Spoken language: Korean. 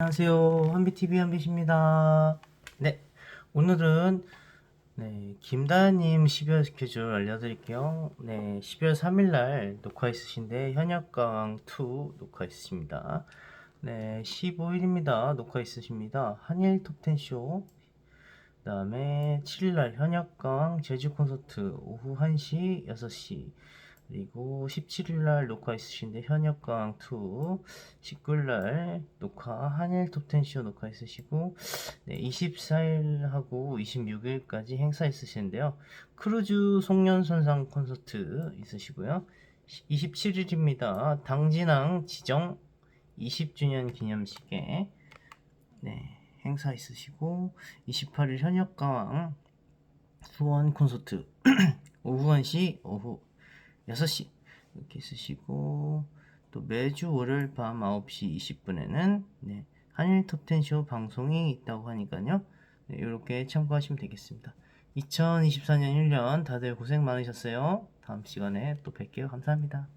안녕하세요. 한비TV 한비입니다. 네, 오늘은 네, 김다님 12월 스케줄 알려드릴게요. 네, 12월 3일날 녹화 있으신데 현역강 2 녹화 있으십니다. 네, 15일입니다. 녹화 있으십니다. 한일 톱텐쇼. 그 다음에 7일날 현역강 제주 콘서트 오후 1시, 6시. 그리고 17일날 녹화 있으신데 현역강 2, 19일날 녹화 한일 톱텐쇼 녹화 있으시고 네, 24일하고 26일까지 행사 있으시는데요. 크루즈 송년선상 콘서트 있으시고요. 27일입니다. 당진항 지정 20주년 기념식에 네, 행사 있으시고 28일 현역강 수원 콘서트 오후 1시 오후 6시 이렇게 있으시고 또 매주 월요일 밤 9시 20분에는 네, 한일 톱텐 쇼 방송이 있다고 하니까요. 네, 이렇게 참고하시면 되겠습니다. 2024년 1년 다들 고생 많으셨어요. 다음 시간에 또 뵐게요. 감사합니다.